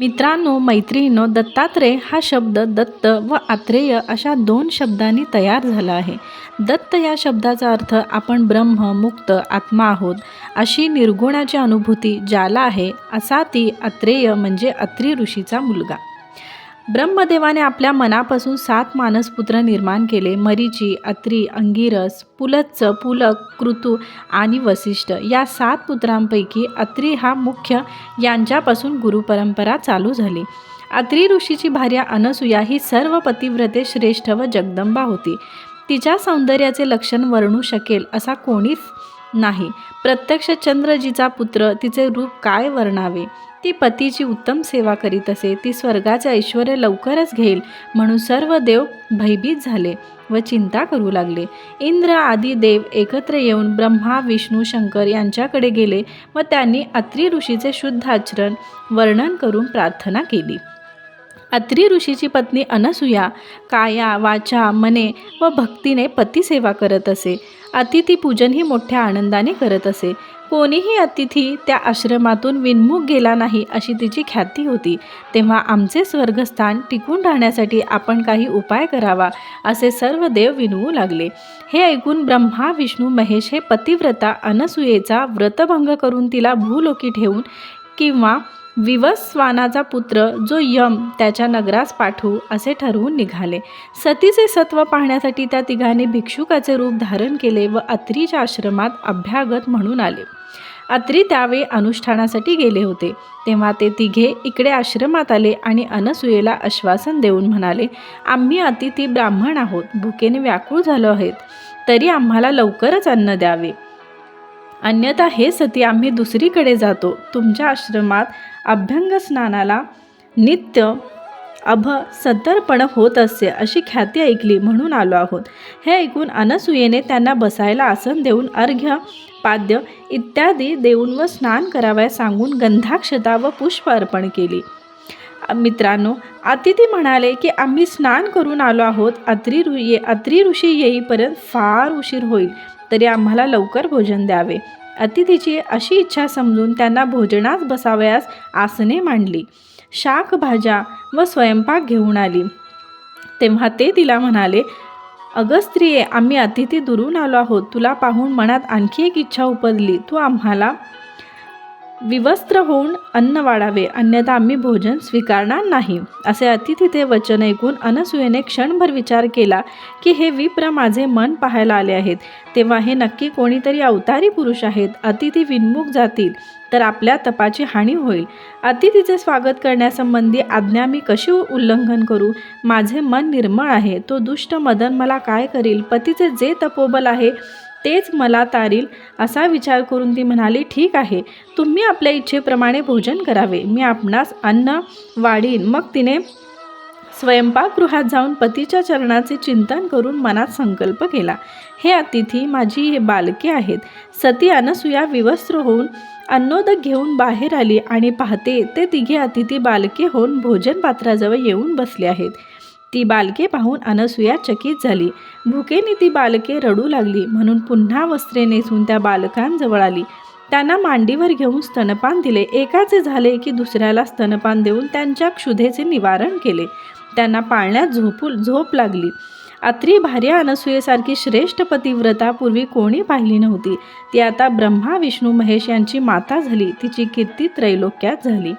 मित्रांनो मैत्रिणीनो दत्तात्रेय हा शब्द दत्त व आत्रेय अशा दोन शब्दांनी तयार झाला आहे. दत्त या शब्दाचा अर्थ आपण ब्रह्म मुक्त आत्मा आहोत. अशी निर्गुणाची अनुभूती ज्याला आहे असा ती आत्रेय म्हणजे अत्री ऋषीचा मुलगा. ब्रह्मदेवाने आपल्या मनापासून सात मानसपुत्र निर्माण केले. मरीची अत्री अंगिरस पुलच्च पुलक कृतू आणि वसिष्ठ. या सात पुत्रांपैकी अत्री हा मुख्य यांच्यापासून गुरुपरंपरा चालू झाली. अत्री ऋषीची भार्या अनसुया ही सर्व पतिव्रते श्रेष्ठ व जगदंबा होती. तिच्या सौंदर्याचे लक्षण वर्णू शकेल असा कोणीच नाही. प्रत्यक्ष चंद्रजीचा पुत्र तिचे रूप काय वर्णावे? ती पतीची उत्तम सेवा करीत असे ती स्वर्गाचे ऐश्वर लवकरच घेईल म्हणून सर्व देव भयभीत झाले व चिंता करू लागले. इंद्र आदी देव एकत्र येऊन ब्रह्मा विष्णू शंकर यांच्याकडे गेले व त्यांनी अत्री ऋषीचे शुद्ध आचरण वर्णन करून प्रार्थना केली. अत्री ऋषीची पत्नी अनसुया काया वाचा मने व भक्तीने पतिसेवा करत असे. अतिथी पूजनही मोठ्या आनंदाने करत असे. कोणीही अतिथी त्या आश्रमातून विनमुख गेला नाही अशी तिची ख्याती होती. तेव्हा आमचे स्वर्गस्थान टिकून राहण्यासाठी आपण काही उपाय करावा असे सर्व देव विनवू लागले. हे ऐकून ब्रह्मा विष्णू महेश हे पतिव्रता अनसुयेचा व्रतभंग करून तिला भूलोकी ठेवून किंवा विवस्वानाचा पुत्र जो यम त्याच्या नगरास पाठवू असे ठरवून निघाले. सतीचे सत्व पाहण्यासाठी त्या तिघांनी भिक्षुकाचे रूप धारण केले व अत्रीच्या आश्रमात अभ्यागत म्हणून आले. अत्री त्यावेळी अनुष्ठानासाठी गेले होते. तेव्हा ते तिघे इकडे आश्रमात आले आणि अनसुयेला आश्वासन देऊन म्हणाले आम्ही अतिथी ब्राह्मण आहोत. भुकेने व्याकुळ झालो आहेत. तरी आम्हाला लवकरच अन्न द्यावे. अन्यथा हे सती आम्ही दुसरीकडे जातो. तुमच्या आश्रमात अभ्यंग स्नानाला नित्य अभ सत्तरपण होत असते अशी ख्याती ऐकली म्हणून आलो आहोत. हे ऐकून अनसुयेने त्यांना बसायला आसन देऊन अर्घ्य पाद्य इत्यादी देऊन व स्नान करावयास सांगून गंधाक्षता व पुष्प अर्पण केली. मित्रांनो अतिथी म्हणाले की आम्ही स्नान करून आलो आहोत. अत्री ऋ ये अत्री ऋषी येईपर्यंत फार उशीर होईल. तरी आम्हाला लवकर भोजन द्यावे. अतिथीची अशी इच्छा समजून त्यांना भोजनास बसावयास आसने मांडली. शाक भाज्या व स्वयंपाक घेऊन आली. तेव्हा ते तिला म्हणाले अगं स्त्रिये आम्ही अतिथी दुरून आलो आहोत. तुला पाहून मनात आणखी एक इच्छा उपजली. तू आम्हाला विवस्त्र होऊन अन्न वाढावे अन्यथा आम्ही भोजन स्वीकारणार नाही असे अतिथीचे वचन ऐकून अनसुयेने क्षणभर विचार केला की हे विप्र माझे मन पाहायला आले आहेत. तेव्हा हे नक्की कोणीतरी अवतारी पुरुष आहेत. अतिथी विन्मुख जातील तर आपल्या तपाची हानी होईल. अतिथीचे स्वागत करण्यासंबंधी आज्ञा मी कशी उल्लंघन करू? माझे मन निर्मळ आहे. तो दुष्ट मदन मला काय करील? पतीचे जे तपोबल आहे तेच मला तारील असा विचार करून ती म्हणाली ठीक आहे. तुम्ही आपल्या इच्छेप्रमाणे भोजन करावे. मी आपणास अन्न वाढीन. मग तिने स्वयंपाकगृहात जाऊन पतीच्या चरणाचे चिंतन करून मनात संकल्प केला. हे अतिथी माझी हे बालके आहेत. सती अनसुया विवस्त्र होऊन अन्नोदक घेऊन बाहेर आली आणि पाहते ते तिघे अतिथी बालके होऊन भोजन पात्राजवळ येऊन बसले आहेत. ती बालके पाहून अनसुया चकित झाली. भुकेने ती बालके रडू लागली म्हणून पुन्हा वस्त्रे नेसून त्या बालकांजवळ आली. त्यांना मांडीवर घेऊन स्तनपान दिले. एकाचे झाले की दुसऱ्याला स्तनपान देऊन त्यांच्या क्षुधेचे निवारण केले. त्यांना पाळण्यात झोपू झोप लागली. अत्री भार्या अनसुयेसारखी श्रेष्ठ पतिव्रता पूर्वी कोणी पाहिली नव्हती. ती आता ब्रह्मा विष्णू महेश यांची माता झाली. तिची कीर्ती त्रैलोक्यात झाली.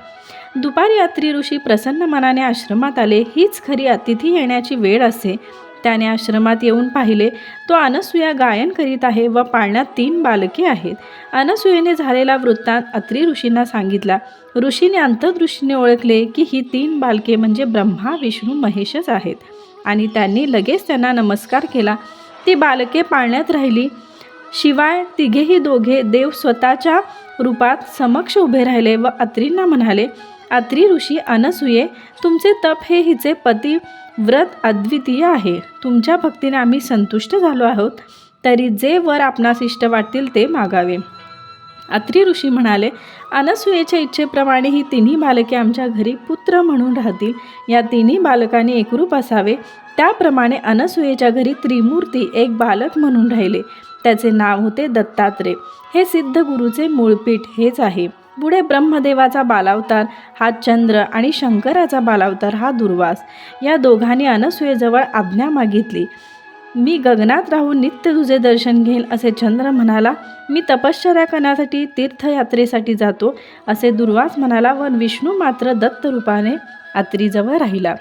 दुपारी अत्री ऋषी प्रसन्न मनाने आश्रमात आले. हीच खरी अतिथी येण्याची वेळ असे. त्याने आश्रमात येऊन पाहिले तो अनसुया गायन करीत आहे व पाळण्यात तीन बालके आहेत. अनसुयेने झालेला वृत्तांत अत्री ऋषींना सांगितला ऋषीने अंतदृष्टीने ओळखले की ही तीन बालके म्हणजे ब्रह्मा विष्णू महेशच आहेत. आणि त्यांनी लगेच त्यांना नमस्कार केला. ती बालके पाळण्यात राहिली. शिवाय तिघेही दोघे देव स्वतःच्या रूपात समक्ष उभे राहिले व अत्रींना म्हणाले अत्री ऋषी अनसुये तुमचे तप हे हिचे पती व्रत अद्वितीय आहे. तुमच्या भक्तीने आम्ही संतुष्ट झालो आहोत. तरी जे वर आपणास इष्ट वाटतील ते मागावे. अत्री ऋषी म्हणाले अनसुयेच्या इच्छेप्रमाणे ही तिन्ही बालके आमच्या घरी पुत्र म्हणून राहतील. या तिन्ही बालकांनी एकरूप असावे. त्याप्रमाणे अनसुयेच्या घरी त्रिमूर्ती एक बालक म्हणून राहिले. त्याचे नाव होते दत्तात्रेय. हे सिद्ध गुरुचे मूळपीठ हेच आहे. पुढे ब्रह्मदेवाचा बालावतार हा चंद्र आणि शंकराचा बालावतार हा दुर्वास. या दोघांनी अनसूयेजवळ आज्ञा मागितली. मी गगनात राहून नित्य तुझे दर्शन घेईल असे चंद्र म्हणाला. मी तपश्चर्या करण्यासाठी तीर्थयात्रेसाठी जातो असे दुर्वास म्हणाला. व विष्णू मात्र दत्त रूपाने आत्रीजवळ राहिला.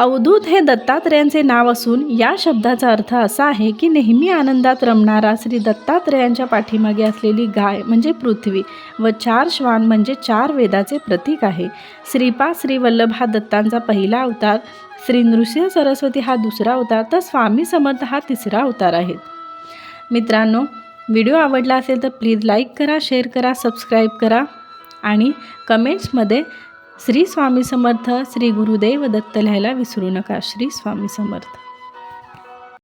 अवधूत हे दत्तात्रेयांचे नाव असून या शब्दाचा अर्थ असा आहे की नेहमी आनंदात रमणारा श्री दत्तात्रेयांच्या पाठीमागे असलेली गाय म्हणजे पृथ्वी व चार श्वान म्हणजे चार वेदाचे प्रतीक आहे. श्रीपा श्रीवल्लभ हा दत्तांचा पहिला अवतार श्री नृसिंह सरस्वती हा दुसरा अवतार तर स्वामी समर्थ हा तिसरा अवतार आहे. मित्रांनो व्हिडिओ आवडला असेल तर प्लीज लाईक करा शेअर करा सबस्क्राईब करा आणि कमेंट्समध्ये श्री स्वामी समर्थ श्री गुरुदेव दत्त लिहायला विसरू नका. श्री स्वामी समर्थ.